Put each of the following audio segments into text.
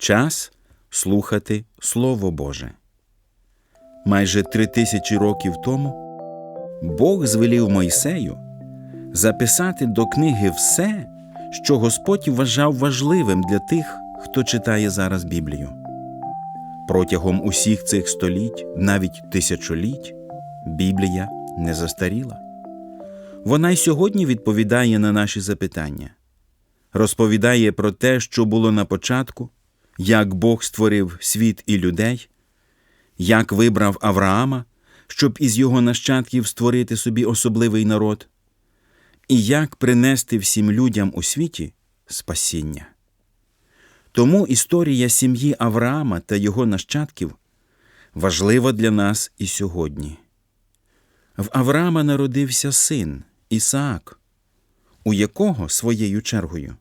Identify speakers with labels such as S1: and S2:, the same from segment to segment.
S1: Час слухати Слово Боже. Майже три тисячі років тому Бог звелів Мойсею записати до книги все, що Господь вважав важливим для тих, хто читає зараз Біблію. Протягом усіх цих століть, навіть тисячоліть, Біблія не застаріла. Вона й сьогодні відповідає на наші запитання, розповідає про те, що було на початку, як Бог створив світ і людей, як вибрав Авраама, щоб із його нащадків створити собі особливий народ, і як принести всім людям у світі спасіння. Тому історія сім'ї Авраама та його нащадків важлива для нас і сьогодні. В Авраама народився син Ісаак, у якого своєю чергою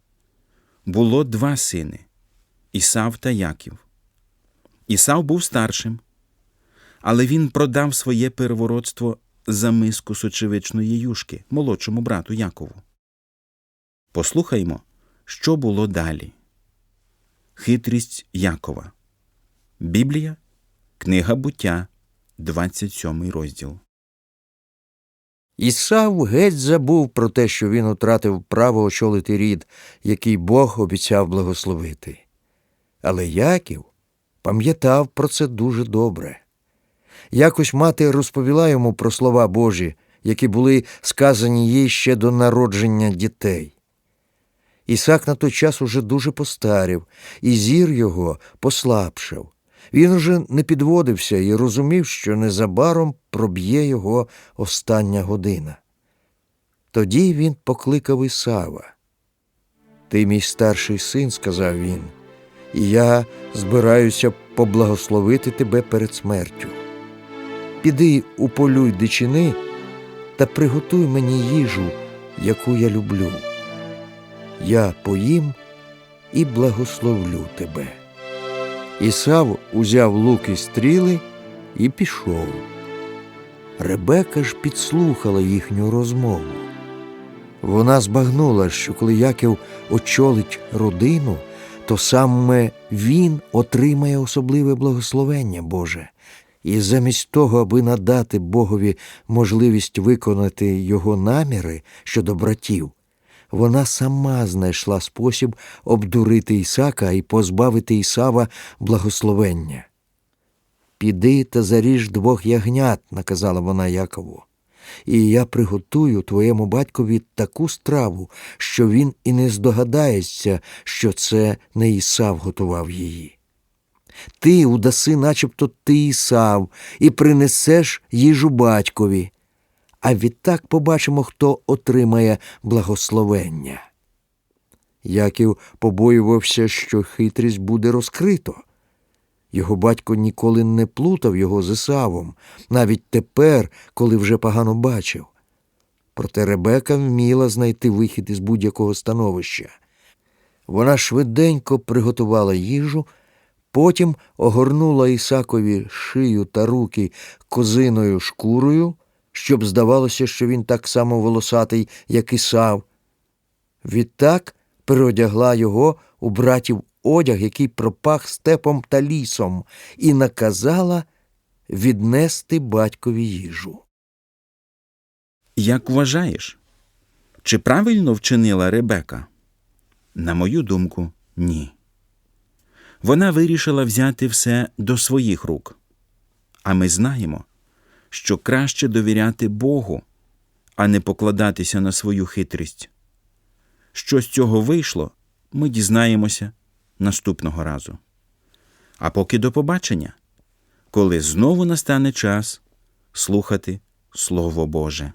S1: було два сини Ісав та Яків. Ісав був старшим, але він продав своє первородство за миску сочевичної юшки молодшому брату Якову. Послухаймо, що було далі. Хитрість Якова. Біблія, Книга буття, 27 розділ.
S2: Ісав геть забув про те, що він утратив право очолити рід, який Бог обіцяв благословити. Але Яків пам'ятав про це дуже добре. Якось мати розповіла йому про слова Божі, які були сказані їй ще до народження дітей. Ісак на той час уже дуже постарів, і зір його послабшав. Він уже не підводився і розумів, що незабаром проб'є його остання година. Тоді він покликав Ісава. Ти мій старший син, сказав він, і я збираюся поблагословити тебе перед смертю. Піди уполюй дичини та приготуй мені їжу, яку я люблю. Я поїм і благословлю тебе. Ісав узяв лук і стріли і пішов. Ребека ж підслухала їхню розмову. Вона збагнула, що коли Яків очолить родину, то саме він отримає особливе благословення Боже. І замість того, аби надати Богові можливість виконати його наміри щодо братів, вона сама знайшла спосіб обдурити Ісака і позбавити Ісава благословення. Піди та заріж двох ягнят, наказала вона Якову, і я приготую твоєму батькові таку страву, що він і не здогадається, що це не Ісав готував її. Ти удаси, начебто ти Ісав, і принесеш їжу батькові а відтак побачимо, хто отримає благословення. Яків побоювався, що хитрість буде розкрито. Його батько ніколи не плутав його з Ісавом, навіть тепер, коли вже погано бачив. Проте Ребека вміла знайти вихід із будь-якого становища. Вона швиденько приготувала їжу, потім огорнула Ісакові шию та руки козиною шкурою щоб здавалося, що він так само волосатий, як і сав. Відтак переодягла його у братів одяг, який пропах степом та лісом, і наказала віднести батькові їжу.
S1: Як вважаєш, чи правильно вчинила Ребека? На мою думку, ні. Вона вирішила взяти все до своїх рук. А ми знаємо, що краще довіряти Богу, а не покладатися на свою хитрість. Що з цього вийшло, ми дізнаємося наступного разу. А поки до побачення, коли знову настане час слухати Слово Боже.